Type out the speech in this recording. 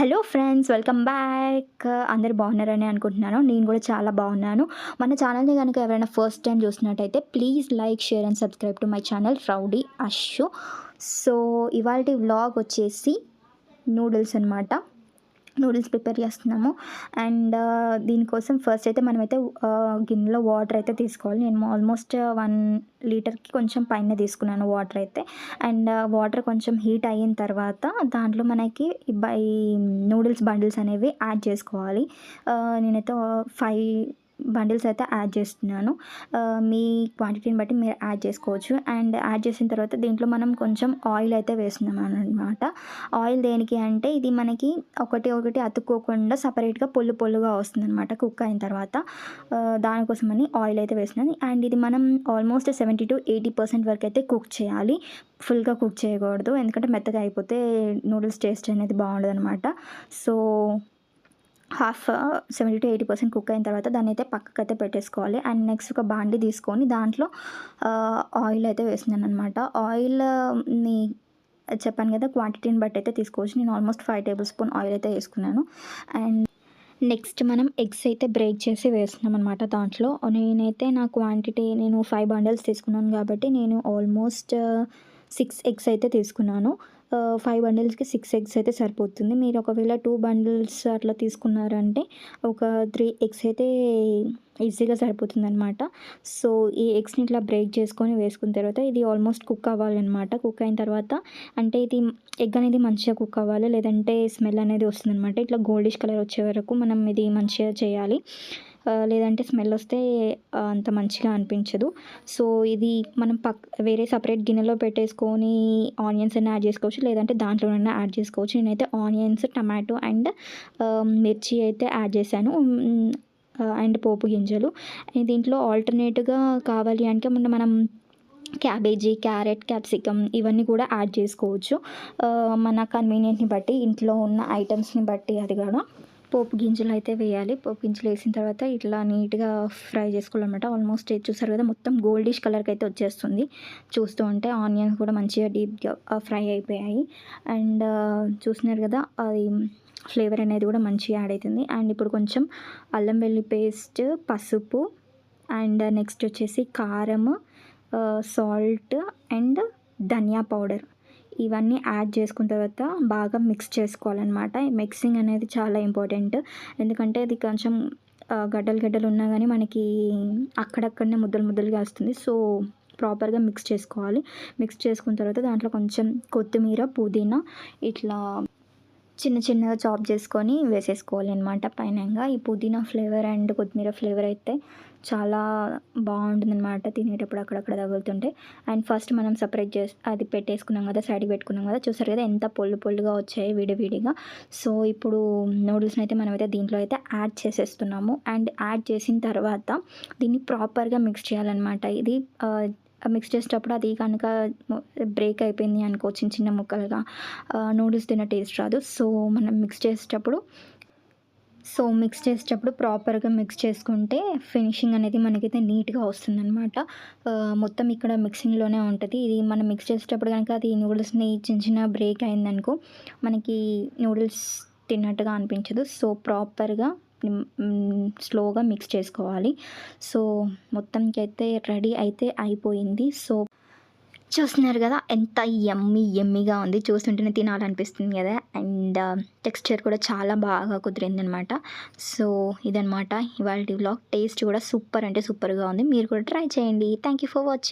Hello friends welcome back. అందరు బాగున్నారని అనుకుంటున్నాను. నేను కూడా చాలా బాగున్నాను. మన ఛానల్ని కనుక ఎవరైనా ఫస్ట్ టైం చూసినట్టయితే please like share and subscribe to my channel rowdy Ashu so ఇవాళ వ్లాగ్ వచ్చేసి నూడిల్స్ అనమాట నూడిల్స్ ప్రిపేర్ చేస్తున్నాము. అండ్ దీనికోసం ఫస్ట్ అయితే మనమైతే గిన్నెలో వాటర్ అయితే తీసుకోవాలి. నేను ఆల్మోస్ట్ వన్ లీటర్కి కొంచెం పైన తీసుకున్నాను వాటర్ అయితే. అండ్ వాటర్ కొంచెం హీట్ అయిన తర్వాత దాంట్లో మనకి బై నూడిల్స్ బండిల్స్ అనేవి యాడ్ చేసుకోవాలి. నేనైతే ఫైవ్ బండిల్స్ అయితే యాడ్ చేస్తున్నాను. మీ క్వాంటిటీని బట్టి మీరు యాడ్ చేసుకోవచ్చు. అండ్ యాడ్ చేసిన తర్వాత దీంట్లో మనం కొంచెం ఆయిల్ అయితే వేస్తున్నాం అనమాట ఆయిల్ దేనికి అంటే ఇది మనకి ఒకటి ఒకటి అతుక్కోకుండా సపరేట్గా పొల్లు పొల్లుగా వస్తుంది అనమాట కుక్ అయిన తర్వాత. దానికోసమని ఆయిల్ అయితే వేస్తున్నాను. అండ్ ఇది మనం almost seventy to eighty percent వరకు అయితే కుక్ చేయాలి. ఫుల్గా కుక్ చేయకూడదు. ఎందుకంటే మెత్తగా అయిపోతే నూడిల్స్ టేస్ట్ అనేది బాగుండదు అనమాట so half seventy to eighty percent cook అయిన తర్వాత దాన్ని అయితే పక్కకు అయితే పెట్టేసుకోవాలి. అండ్ నెక్స్ట్ ఒక బాండి తీసుకొని దాంట్లో ఆయిల్ అయితే వేసినాను అనమాట ఆయిల్ని చెప్పాను కదా క్వాంటిటీని బట్టి అయితే తీసుకోవచ్చు. నేను almost five tablespoon oil అయితే వేసుకున్నాను. అండ్ నెక్స్ట్ మనం ఎగ్స్ అయితే బ్రేక్ చేసి వేస్తున్నాం అనమాట దాంట్లో. నేనైతే నా క్వాంటిటీ నేను ఫైవ్ బండల్స్ తీసుకున్నాను కాబట్టి నేను ఆల్మోస్ట్ సిక్స్ ఎగ్స్ అయితే తీసుకున్నాను. ఫైవ్ బండిల్స్కి సిక్స్ ఎగ్స్ అయితే సరిపోతుంది. మీరు ఒకవేళ టూ బండిల్స్ అట్లా తీసుకున్నారంటే ఒక త్రీ ఎగ్స్ అయితే ఈజీగా సరిపోతుంది అనమాట సో ఈ ఎగ్స్ని ఇట్లా బ్రేక్ చేసుకొని వేసుకున్న తర్వాత ఇది ఆల్మోస్ట్ కుక్ అవ్వాలన్నమాట. కుక్ అయిన తర్వాత అంటే ఇది ఎగ్ అనేది మంచిగా కుక్ అవ్వాలి. లేదంటే స్మెల్ అనేది వస్తుంది అనమాట ఇట్లా గోల్డిష్ కలర్ వచ్చే వరకు మనం ఇది మంచిగా చేయాలి. లేదంటే స్మెల్ వస్తే అంత మంచిగా అనిపించదు. సో ఇది మనం పక్ వేరే సపరేట్ గిన్నెలో పెట్టేసుకొని ఆనియన్స్ అన్నీ యాడ్ చేసుకోవచ్చు. లేదంటే దాంట్లోనైనా యాడ్ చేసుకోవచ్చు. నేనైతే ఆనియన్స్ టమాటో అండ్ మిర్చి అయితే యాడ్ చేశాను. అండ్ పోపు గింజలు. దీంట్లో ఆల్టర్నేట్గా కావాలి అంటే మన మనం క్యాబేజీ క్యారెట్ క్యాప్సికమ్ ఇవన్నీ కూడా యాడ్ చేసుకోవచ్చు. మన కన్వీనియంట్ని బట్టి ఇంట్లో ఉన్న ఐటమ్స్ని బట్టి అది కూడా. పోపు గింజలు అయితే వేయాలి. పోపు గింజలు వేసిన తర్వాత ఇట్లా నీట్గా ఫ్రై చేసుకోవాలన్నమాట. ఆల్మోస్ట్ చూసారు కదా మొత్తం గోల్డిష్ కలర్కి అయితే వచ్చేస్తుంది. చూస్తూ ఉంటే ఆనియన్స్ కూడా మంచిగా డీప్గా ఫ్రై అయిపోయాయి. అండ్ చూస్తున్నారు కదా అది ఫ్లేవర్ అనేది కూడా మంచిగా యాడ్ అవుతుంది. అండ్ ఇప్పుడు కొంచెం అల్లం వెల్లి పేస్ట్ పసుపు అండ్ నెక్స్ట్ వచ్చేసి కారం సాల్ట్ అండ్ ధనియా పౌడర్. ఇవన్నీ యాడ్ చేసుకున్న తర్వాత బాగా మిక్స్ చేసుకోవాలన్నమాట. మిక్సింగ్ అనేది చాలా ఇంపార్టెంట్. ఎందుకంటే అది కొంచెం గడ్డలు గడ్డలు ఉన్నా కానీ మనకి అక్కడక్కడనే ముద్దలు ముద్దలుగా వస్తుంది. సో ప్రాపర్గా మిక్స్ చేసుకోవాలి. మిక్స్ చేసుకున్న తర్వాత దాంట్లో కొంచెం కొత్తిమీర పుదీనా ఇట్లా చిన్న చిన్నగా చాప్ చేసుకొని వేసేసుకోవాలి అనమాట పైనంగా ఈ పుదీనా ఫ్లేవర్ అండ్ కొత్తిమీర ఫ్లేవర్ అయితే చాలా బాగుంటుంది అనమాట తినేటప్పుడు అక్కడక్కడ తగులుతుంటే. అండ్ ఫస్ట్ మనం సపరేట్ చేసి అది పెట్టేసుకున్నాం కదా సైడ్కి పెట్టుకున్నాం కదా చూసారు కదా ఎంత పొల్లు పొల్లుగా వచ్చాయి విడివిడిగా. సో ఇప్పుడు నూడిల్స్ని అయితే మనమైతే దీంట్లో అయితే యాడ్ చేసేస్తున్నాము. అండ్ యాడ్ చేసిన తర్వాత దీన్ని ప్రాపర్గా మిక్స్ చేయాలన్నమాట. ఇది మిక్స్ చేసేటప్పుడు అది కనుక బ్రేక్ అయిపోయింది అనుకో చిన్న చిన్న ముక్కలుగా నూడిల్స్ తిన్న టేస్ట్ రాదు. సో మనం మిక్స్ చేసేటప్పుడు సో మిక్స్ చేసేటప్పుడు ప్రాపర్గా మిక్స్ చేసుకుంటే ఫినిషింగ్ అనేది మనకైతే నీట్గా వస్తుందన్నమాట. మొత్తం ఇక్కడ మిక్సింగ్లోనే ఉంటుంది. ఇది మనం మిక్స్ చేసేటప్పుడు కనుక అది నూడిల్స్ని చిన్న చిన్న బ్రేక్ అయిందనుకో మనకి నూడిల్స్ తిన్నట్టుగా అనిపించదు. సో ప్రాపర్గా స్లోగా మిక్స్ చేసుకోవాలి. సో మొత్తానికి అయితే రెడీ అయితే అయిపోయింది. సో చూస్తున్నారు కదా ఎంత ఎమ్మి ఎమ్మిగా ఉంది. చూస్తుంటేనే తినాలనిపిస్తుంది కదా. అండ్ టెక్స్చర్ కూడా చాలా బాగా కుదిరింది అనమాట సో ఇదనమాట ఇవాళ వ్లాగ్. టేస్ట్ కూడా సూపర్ అంటే సూపర్గా ఉంది. మీరు కూడా ట్రై చేయండి. Thank you for watching